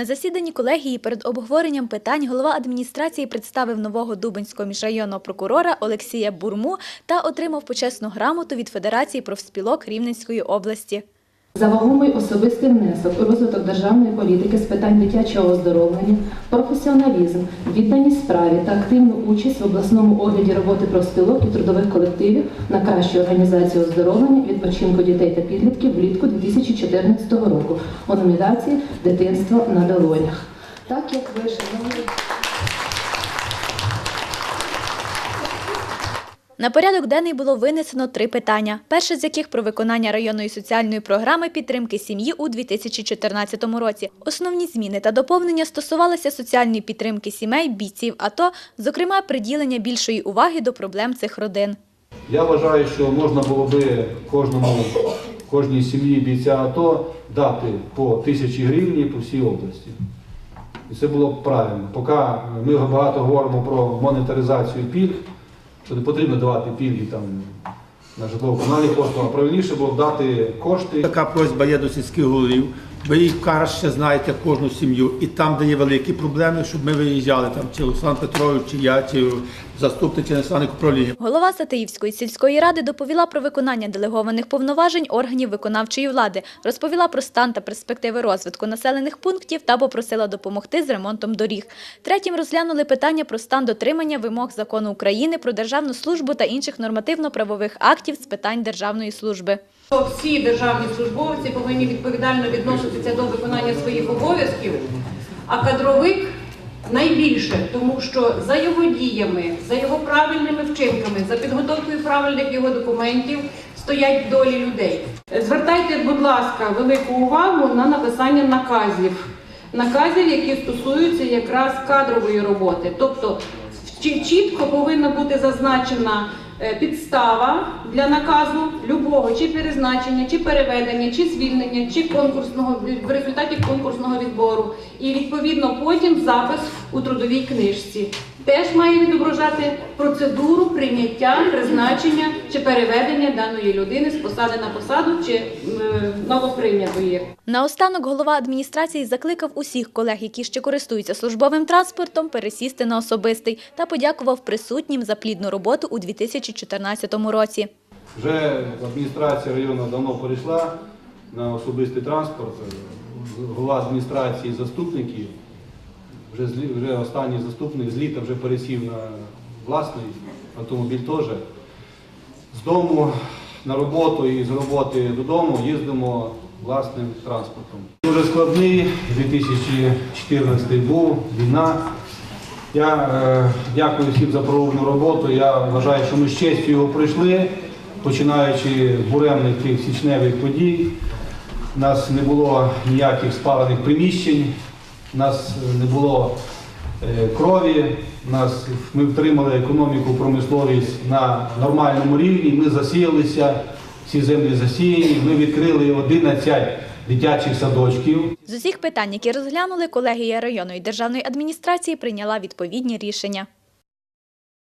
На засіданні колегії перед обговоренням питань голова адміністрації представив нового дубинського міжрайонного прокурора Олексія Бурму та отримав почесну грамоту від Федерації профспілок Рівненської області. За вагомий особистий внесок у розвиток державної політики з питань дитячого оздоровлення, професіоналізм, відданість справі та активну участь в обласному огляді роботи профспілок і трудових колективів на кращу організацію оздоровлення відпочинку дітей та підлітків влітку 2014 року у номінації Дитинство на долонях. Так як ви, На порядок денний було винесено три питання. Перше з яких про виконання районної соціальної програми підтримки сім'ї у 2014 році. Основні зміни та доповнення стосувалися соціальної підтримки сімей, бійців АТО, зокрема приділення більшої уваги до проблем цих родин. Я вважаю, що можна було би кожному, кожній сім'ї бійця АТО дати по тисячі гривні по всій області. І це було б правильно. Поки ми багато говоримо про монетаризацію пільг, то не потрібно давати пільги там на житлово-комунальні послуги, а правильніше було дати кошти. Така просьба є до сільських голів. Ви їх краще знаєте кожну сім'ю. І там, де є великі проблеми, щоб ми виїжджали, там чи Олександр Петрович, чи я, чи заступник чи начальник управління. Голова Сатиївської сільської ради доповіла про виконання делегованих повноважень органів виконавчої влади, розповіла про стан та перспективи розвитку населених пунктів та попросила допомогти з ремонтом доріг. Третім розглянули питання про стан дотримання вимог закону України про державну службу та інших нормативно-правових актів з питань державної служби. всі державні службовці повинні відповідально відноситися до виконання своїх обов'язків, а кадровик найбільше, тому що за його діями, за його правильними вчинками, за підготовкою правильних його документів стоять долі людей. Звертайте, будь ласка, велику увагу на написання наказів. Наказів, які стосуються якраз кадрової роботи. Тобто чітко повинна бути зазначена підстава для наказу любого чи перезначення, чи переведення, чи звільнення, чи конкурсного в результаті конкурсного відбору. І відповідно потім запис у трудовій книжці. Теж має відображати процедуру прийняття, призначення чи переведення даної людини з посади на посаду чи м, новоприйнятої. Наостанок голова адміністрації закликав усіх колег, які ще користуються службовим транспортом, пересісти на особистий та подякував присутнім за плідну роботу у 2014 році. Вже адміністрація району давно перейшла на особистий транспорт. Голова адміністрації, заступники, вже, вже останній заступник з літа вже пересів на власний автомобіль теж. З дому на роботу і з роботи додому їздимо власним транспортом. Дуже складний 2014 був, війна. Я е, дякую всім за проведену роботу. Я вважаю, що ми з честю його пройшли, починаючи з буремних тих січневих подій. У нас не було ніяких спалених приміщень, у нас не було е, крові, нас, ми втримали економіку, промисловість на нормальному рівні, ми засіялися, всі землі засіяні, ми відкрили 11 дитячих садочків. З усіх питань, які розглянули, колегія районної державної адміністрації прийняла відповідні рішення.